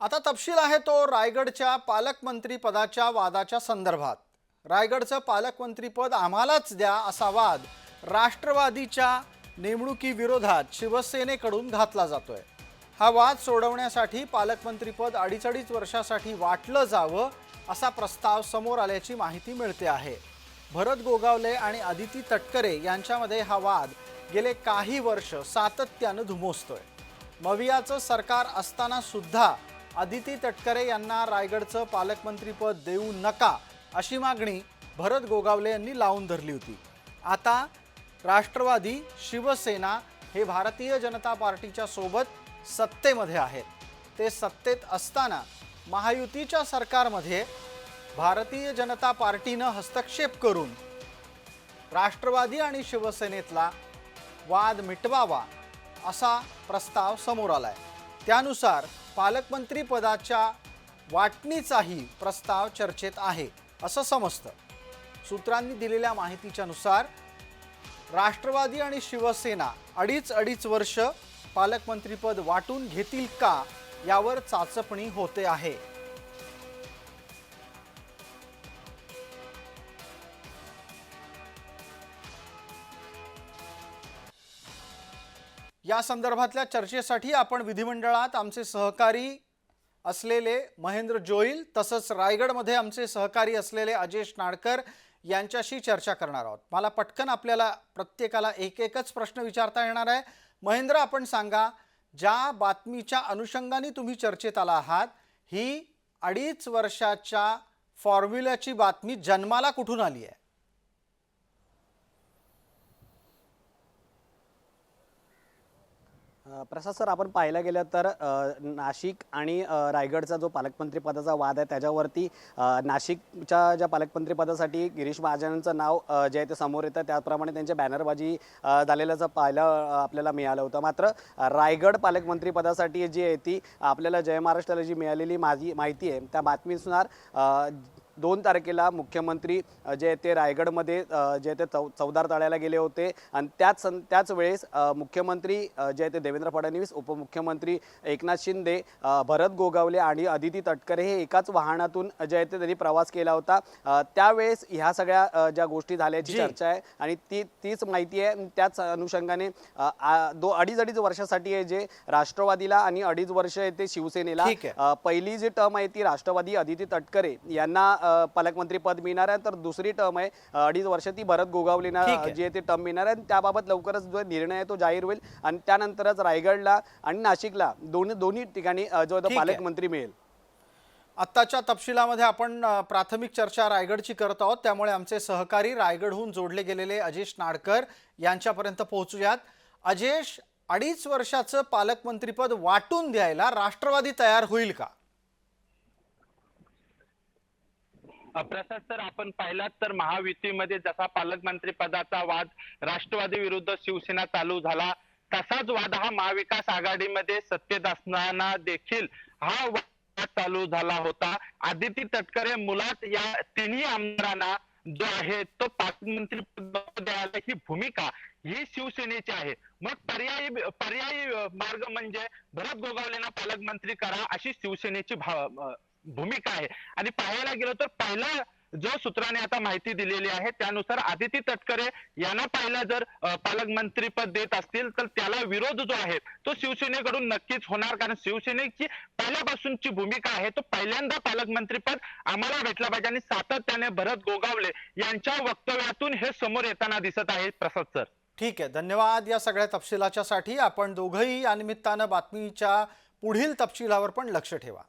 आता तपशील आहे तो रायगडच्या पालकमंत्री पदाच्या वादाच्या संदर्भात. रायगडचं पालकमंत्रीपद आम्हालाच द्या असा वाद राष्ट्रवादीच्या नेमणुकीविरोधात शिवसेनेकडून घातला जातोय. हा वाद सोडवण्यासाठी पालकमंत्रीपद अडीच अडीच वर्षासाठी वाटलं जावं असा प्रस्ताव समोर आल्याची माहिती मिळते आहे. भरत गोगावले आणि अदिती तटकरे यांच्यामध्ये हा वाद गेले काही वर्ष सातत्यानं धुमोसतोय. मवियाचं सरकार असताना सुद्धा अदिती तटकरे यांना रायगडचं पालकमंत्रीपद देऊ नका अशी मागणी भरत गोगावले यांनी लावून धरली होती. आता राष्ट्रवादी शिवसेना हे भारतीय जनता पार्टीच्या सोबत सत्तेमध्ये आहेत. ते सत्तेत असताना महायुतीच्या सरकारमध्ये भारतीय जनता पार्टीनं हस्तक्षेप करून राष्ट्रवादी आणि शिवसेनेतला वाद मिटवावा असा प्रस्ताव समोर आलाय. त्यानुसार पालकमंत्री पदाच्या वाटणीचाही प्रस्ताव चर्चेत आहे असं समजतं. सूत्रांनी दिलेल्या माहितीच्या नुसार राष्ट्रवादी आणि शिवसेना अडीच अडीच वर्ष पालकमंत्रीपद वाटून घेतील का यावर चाचपणी होते आहे. या संदर्भातल्या चर्चेसाठी आपण विधिमंडळात आमचे सहकारी असलेले महेंद्र जोईल तसंच रायगडमध्ये आमचे सहकारी असलेले अजेश नाडकर यांच्याशी चर्चा करणार आहोत. मला पटकन आपल्याला प्रत्येकाला एक एकच प्रश्न विचारता येणार आहे. महेंद्र आपण सांगा ज्या बातमीच्या अनुषंगाने तुम्ही चर्चेत आला आहात ही अडीच वर्षाच्या फॉर्म्युल्याची बातमी जन्माला कुठून आली आहे? प्रसाद सर आपण पाहायला गेलं तर नाशिक आणि रायगडचा जो पालकमंत्रीपदाचा वाद आहे त्याच्यावरती नाशिकच्या ज्या पालकमंत्रीपदासाठी गिरीश महाजनांचं नाव जे आहे ते समोर येतं त्याप्रमाणे त्यांच्या बॅनरबाजी झालेल्याचं पाहायला आपल्याला मिळालं होतं. मात्र रायगड पालकमंत्रीपदासाठी जी आहे ती आपल्याला जय महाराष्ट्राला जी मिळालेली माझी माहिती आहे त्या बातमीनुसार दोन तारखेला मुख्यमंत्री जे आहे ते रायगडमध्ये जे आहे ते चौ चौदार तळ्याला गेले होते. आणि त्याच सं त्याच वेळेस मुख्यमंत्री जे आहे ते देवेंद्र फडणवीस उपमुख्यमंत्री एकनाथ शिंदे भरत गोगावले आणि अदिती तटकरे हे एकाच वाहनातून जे आहे ते त्यांनी प्रवास केला होता. त्यावेळेस ह्या सगळ्या ज्या गोष्टी झाल्याची. चर्चा आहे आणि ती तीच माहिती आहे. त्याच अनुषंगाने दो अडीच अडीच वर्षासाठी आहे जे राष्ट्रवादीला आणि अडीच वर्ष आहे ते शिवसेनेला पहिली जी टर्म आहे ती राष्ट्रवादी अदिती तटकरे यांना अ, पालकमंत्री पद मिळणार आहे. तर दुसरी टर्म आहे अडीच वर्ष ती भरत गोगावलेना आहे. जी आहे ती टर्म मिळणार आहे. आणि त्याबाबत लवकरच जो निर्णय आहे तो जाहीर होईल. आणि त्यानंतरच रायगडला आणि नाशिकला दोन्ही दोन्ही ठिकाणी जो आहे तो. पालकमंत्री मिळेल. आत्ताच्या तपशिलामध्ये आपण प्राथमिक चर्चा रायगडची करत आहोत. त्यामुळे आमचे सहकारी रायगडहून जोडले गेलेले अजेश नाडकर यांच्यापर्यंत पोहोचूयात. अजेश अडीच वर्षाचं पालकमंत्रीपद वाटून द्यायला राष्ट्रवादी तयार होईल का? प्रसाद सर आपण पाहिलात तर महायुतीमध्ये जसा पालकमंत्री पदाचा वाद राष्ट्रवादी विरुद्ध शिवसेना चालू झाला तसाच वाद हा महाविकास आघाडीमध्ये सत्तेत असताना देखील हा वाद चालू झाला होता. आदिती तटकरे मुलात या तिन्ही आमदारांना जो आहे तो पालकमंत्री पद द्यायला ही भूमिका ही शिवसेनेची आहे. मग पर्यायी पर्यायी मार्ग म्हणजे भरत गोगावलेंना पालकमंत्री करा अशी शिवसेनेची भाव भूमिका आहे. आणि पाहायला गेलो तर पहिला जो सूत्राने आता माहिती दिलेली आहे त्यानुसार आदिती तटकरे यांना पाहिला जर पालकमंत्रीपद देत असतील तर त्याला विरोध जो आहे तो शिवसेनेकडून नक्कीच होणार. कारण शिवसेनेची पहिल्यापासूनची भूमिका आहे तो पहिल्यांदा पालकमंत्रीपद आम्हाला भेटला पाहिजे आणि सातत्याने भरत गोगावले यांच्या वक्तव्यातून हे समोर येताना दिसत आहे प्रसाद सर. ठीक आहे. धन्यवाद या सगळ्या तपशिलाच्यासाठी. आपण दोघंही या निमित्तानं बातमीच्या पुढील तपशिलावर पण लक्ष ठेवा.